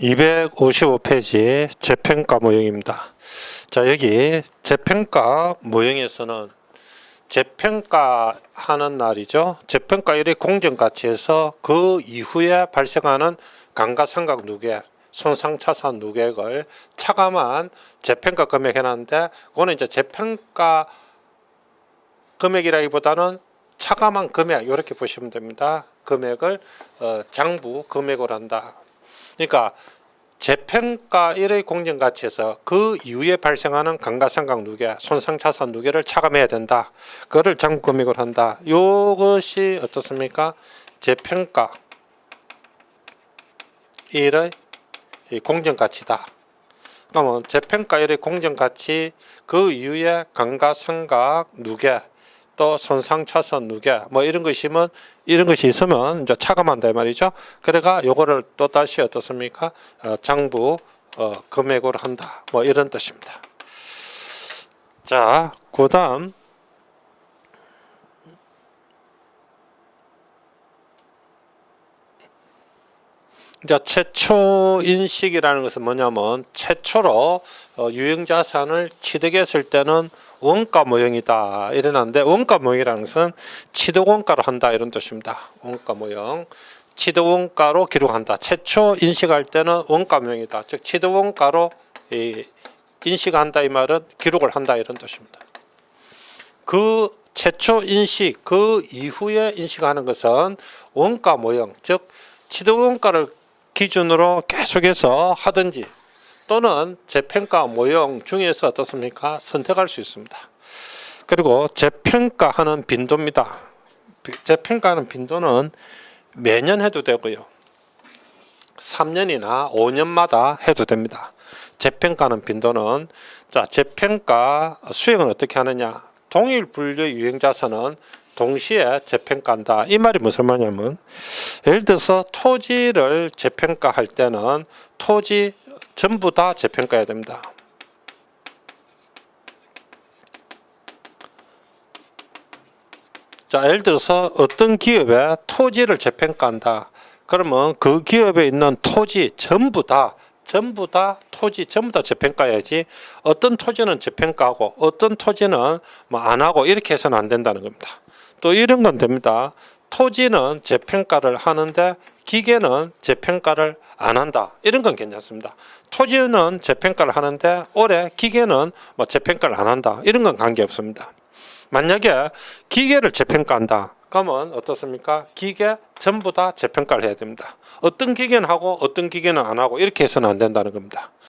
255페이지 재평가 모형입니다. 자, 여기 재평가 모형에서는 재평가 하는 날이죠. 재평가일의 공정가치에서 그 이후에 발생하는 감가상각 누계, 손상차산 누계액을 차감한 재평가 금액 해놨는데 그거는 이제 재평가 금액이라기보다는 차감한 금액 이렇게 보시면 됩니다. 금액을 어, 장부 금액으로 한다. 그러니까 재평가 1의 공정 가치에서 그 이후에 발생하는 감가상각 누계, 손상차산 누계를 차감해야 된다. 그거를 장부 금액으로 한다. 이것이 어떻습니까? 재평가 1의 이 공정 가치다. 그러면 재평가 1의 공정 가치 그 이후에 감가상각 누계 또 손상 차선 누계 뭐 이런 거 있으면 이런 것이 있으면 이제 차감한다 이 말이죠. 그래가 요거를 또 다시 어떻습니까? 어, 장부 어, 금액으로 한다. 뭐 이런 뜻입니다. 자, 그다음 이제 최초 인식이라는 것은 뭐냐면 최초로 어, 유형 자산을 취득했을 때는 원가 모형이다 이러는데 원가 모형이라는 것은 취득 원가로 한다 이런 뜻입니다. 원가 모형 취득 원가로 기록한다. 최초 인식할 때는 원가 모형이다. 즉 취득 원가로 이 인식한다 이 말은 기록을 한다 이런 뜻입니다. 그 최초 인식 그 이후에 인식하는 것은 원가 모형 즉 취득 원가를 기준으로 계속해서 하든지 또는 재평가 모형 중에서 어떻습니까? 선택할 수 있습니다. 그리고 재평가하는 빈도입니다. 비- 재평가하는 빈도는 매년 해도 되고요. 3년이나 5년마다 해도 됩니다. 재평가하는 빈도는 자 재평가 수행은 어떻게 하느냐? 동일 분류 유형자산은 동시에 재평가한다. 이 말이 무슨 말이냐면 예를 들어서 토지를 재평가할 때는 토지 전부 다 재평가해야 됩니다. 자, 예를 들어서 어떤 기업에 토지를 재평가한다. 그러면 그 기업에 있는 토지 전부 다 전부 다 토지 전부 다 재평가해야지 어떤 토지는 재평가하고 어떤 토지는 뭐 안 하고 이렇게 해서는 안 된다는 겁니다. 또 이런 건 됩니다. 토지는 재평가를 하는데 기계는 재평가를 안 한다. 이런 건 괜찮습니다. 토지는 재평가를 하는데 올해 기계는 뭐 재평가를 안 한다. 이런 건 관계 없습니다. 만약에 기계를 재평가한다. 그러면 어떻습니까? 기계 전부 다 재평가를 해야 됩니다. 어떤 기계는 하고 어떤 기계는 안 하고 이렇게 해서는 안 된다는 겁니다.